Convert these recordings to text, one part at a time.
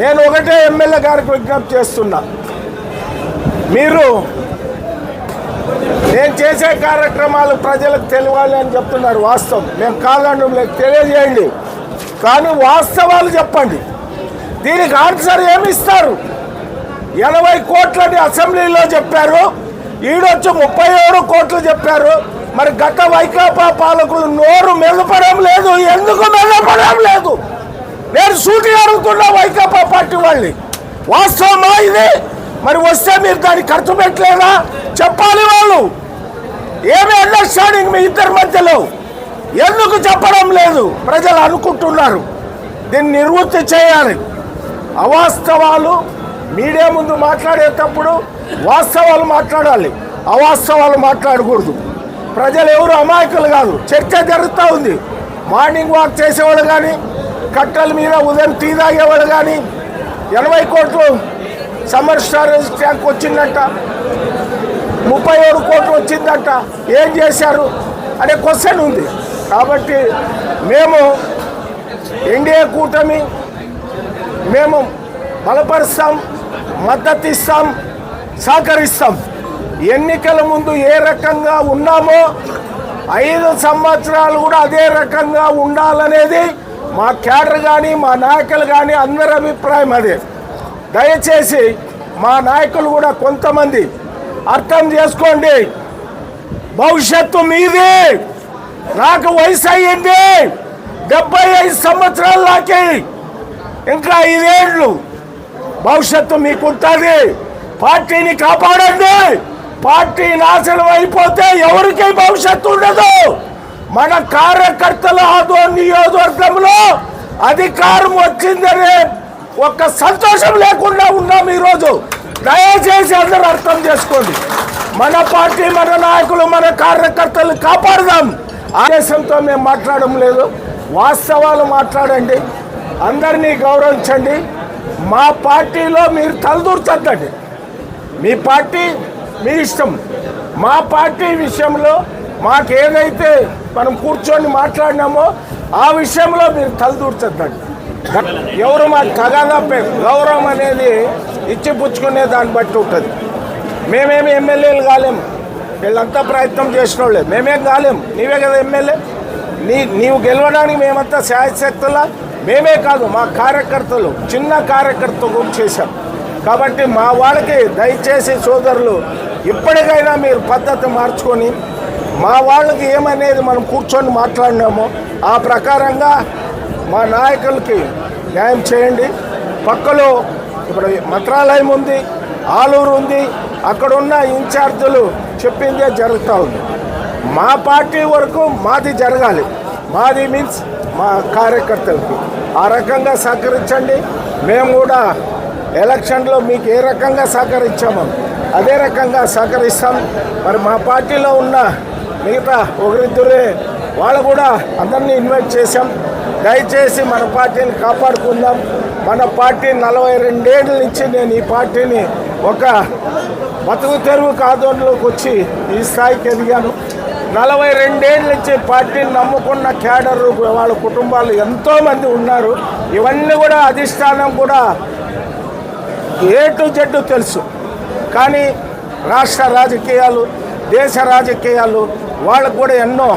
నేను ఒకటే ఎమ్మెల్యే గారికి విజ్ఞప్తి చేస్తున్నా. మీరు నేను చేసే కార్యక్రమాలు ప్రజలకు తెలియాలి అని చెప్తున్నారు వాస్తవం. మేము కాదండం తెలియజేయండి. కానీ వాస్తవాలు చెప్పండి. దీనికి ఆన్సర్ ఏమి ఇస్తారు? ఎనభై కోట్లని అసెంబ్లీలో చెప్పారు. ఈడొచ్చి ముప్పై ఏడు కోట్లు చెప్పారు. మరి గత వైకాపా పాలకులు నోరు మెల్లపడం లేదు. ఎందుకు మెల్లపడం లేదు? నేను సూటి అడుగుతున్నా వైకాపా పార్టీ వాళ్ళని. వాస్తవమా ఇది? మరి వస్తే మీరు దాన్ని ఖర్చు పెట్టలేదా? చెప్పాలి వాళ్ళు. ఏమి అండర్స్టాండింగ్ మీ ఇద్దరి మధ్యలో. ఎందుకు చెప్పడం లేదు? ప్రజలు అనుకుంటున్నారు. దీన్ని నివృత్తి చేయాలి. అవాస్తవాలు మీడియా ముందు మాట్లాడేటప్పుడు వాస్తవాలు మాట్లాడాలి. అవాస్తవాలు మాట్లాడకూడదు. ప్రజలు ఎవరు అమాయకులు కాదు. చర్చ జరుగుతూ ఉంది. మార్నింగ్ వాక్ చేసేవాళ్ళు కానీ కట్టల మీద ఉదయం టీ తాగేవాడు కానీ ఎనభై కోట్లు సమ్మర్ స్టార్ ట్యాంక్ వచ్చిందంట. ముప్పై ఏడు కోట్లు వచ్చిందంట. ఏం చేశారు? అనే క్వశ్చన్ ఉంది. కాబట్టి మేము ఎన్డీఏ కూటమి మేము బలపరుస్తాం మద్దతు ఇస్తాం సహకరిస్తాం. ఎన్నికల ముందు ఏ రకంగా ఉన్నామో ఐదు సంవత్సరాలు కూడా అదే రకంగా ఉండాలనేది మా క్యాడర్ కానీ మా నాయకులు కానీ అందరి అభిప్రాయం అదే. దయచేసి మా నాయకులు కూడా కొంతమంది అర్థం చేసుకోండి. భవిష్యత్తు మీది. నాకు వయసు అయ్యింది. డెబ్బై ఐదు సంవత్సరాలు నాకి. ఇంకా ఐదేళ్ళు. భవిష్యత్తు మీకుంటుంది. పార్టీని కాపాడండి. పార్టీ నాశనం అయిపోతే ఎవరికి భవిష్యత్తు ఉండదు. మన కార్యకర్తల ఆదో నియోజకవర్గంలో అధికారం వచ్చిందనే ఒక్క సంతోషం లేకుండా ఉన్నాం ఈరోజు. దయచేసి అందరూ అర్థం చేసుకోండి. మన పార్టీ మన నాయకులు మన కార్యకర్తలు కాపాడదాం. ఆదేశంతో మేము మాట్లాడడం లేదు. వాస్తవాలు మాట్లాడండి. అందరినీ గౌరవించండి. మా పార్టీలో మీరు తలదూర్చద్దండి. మీ పార్టీ మీ ఇష్టం. మా పార్టీ విషయంలో మాకేదైతే మనం కూర్చొని మాట్లాడినామో ఆ విషయంలో మీరు తలదూర్చద్దండి. ఎవరు మాకు తగాదా పేరు గౌరవం అనేది ఇచ్చి పుచ్చుకునే దాన్ని బట్టి ఉంటుంది. మేమేమి ఎమ్మెల్యేలు కాలేము. వీళ్ళంతా ప్రయత్నం చేసిన వాళ్ళే మేమేం కాలేము. నీవే కదా ఎమ్మెల్యే. నీ నీవు గెలవడానికి మేమంతా శాయశక్తుల? మేమే కాదు మా కార్యకర్తలు చిన్న కార్యకర్త కూడా చేశాం కాబట్టి మా వాళ్ళకి దయచేసి సోదరులు ఇప్పటికైనా మీరు పద్ధతి మార్చుకొని మా వాళ్ళకి ఏమనేది మనం కూర్చొని మాట్లాడినామో ఆ ప్రకారంగా మా నాయకులకి న్యాయం చేయండి. పక్కలో ఇప్పుడు మంత్రాలయం ఉంది ఆలూరు ఉంది అక్కడున్న ఇన్ఛార్జీలు చెప్పిందే జరుగుతూ ఉంది. మా పార్టీ వరకు మాది జరగాలి. మాది మీన్స్ మా కార్యకర్తలకి. ఆ రకంగా సహకరించండి. మేము కూడా ఎలక్షన్లో మీకు ఏ రకంగా సహకరించామో అదే రకంగా సహకరిస్తాం. మరి మా పార్టీలో ఉన్న మిగతా ఒకరిద్దరే వాళ్ళు కూడా అందరినీ ఇన్వైట్ చేశాం. దయచేసి మన పార్టీని కాపాడుకుందాం. మన పార్టీ నలభై రెండేళ్ళ నుంచి నేను ఈ పార్టీని ఒక బతుకు తెరువు కాదోన్లోకి వచ్చి ఈ స్థాయికి ఎదిగాను. నలభై రెండేళ్ళ నుంచి పార్టీని నమ్ముకున్న క్యాడర్ వాళ్ళ కుటుంబాలు ఎంతోమంది ఉన్నారు. ఇవన్నీ కూడా అధిష్టానం కూడా ఏ టు జెడ్ తెలుసు. కానీ రాష్ట్ర రాజకీయాలు దేశ రాజకీయాలు వాళ్ళకు కూడా ఎన్నో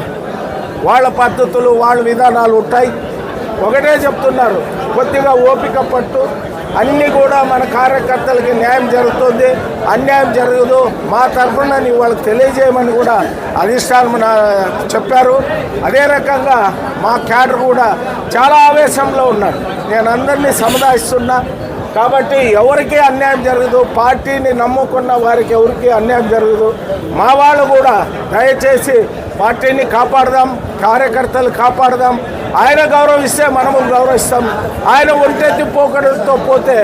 వాళ్ళ పద్ధతులు వాళ్ళ విధానాలు ఉంటాయి. ఒకటే చెప్తున్నారు కొద్దిగా ఓపిక పట్టు. అన్నీ కూడా మన కార్యకర్తలకి న్యాయం జరుగుతుంది. అన్యాయం జరగదు. మా తరఫున నీ వాళ్ళకి తెలియజేయమని కూడా అధిష్టానం చెప్పారు. అదే రకంగా మా క్యాడర్ కూడా చాలా ఆవేశంలో ఉన్నారు నేను అందరినీ సముదాయిస్తున్నా. కాబట్టి ఎవరికి అన్యాయం జరగదు పార్టీని నమ్ముకున్న వారికి ఎవరికి అన్యాయం జరగదు. మా వాళ్ళు కూడా దయచేసి పార్టీని కాపాడదాం కార్యకర్తలు కాపాడదాం. ఆయన గౌరవిస్తే మనము గౌరవిస్తాం. ఆయన ఒంటెత్తి పోకడంతో పోతే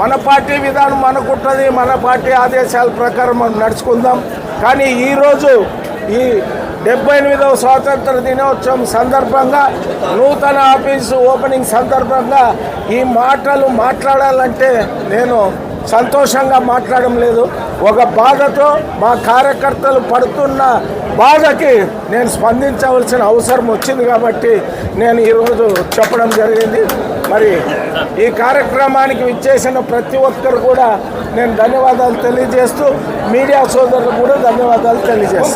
మన పార్టీ విధానం మనకుంటుంది మన పార్టీ ఆదేశాల ప్రకారం మనం నడుచుకుందాం. కానీ ఈరోజు ఈ డెబ్బై ఎనిమిదవ స్వాతంత్ర దినోత్సవం సందర్భంగా నూతన ఆఫీసు ఓపెనింగ్ సందర్భంగా ఈ మాటలు మాట్లాడాలంటే నేను సంతోషంగా మాట్లాడడం లేదు. ఒక బాధతో మా కార్యకర్తలు పడుతున్న బాధకి నేను స్పందించవలసిన అవసరం వచ్చింది కాబట్టి నేను ఈరోజు చెప్పడం జరిగింది. మరి ఈ కార్యక్రమానికి విచ్చేసిన ప్రతి ఒక్కరు కూడా నేను ధన్యవాదాలు తెలియజేస్తూ మీడియా సోదరులకు కూడా ధన్యవాదాలు తెలియజేస్తాను.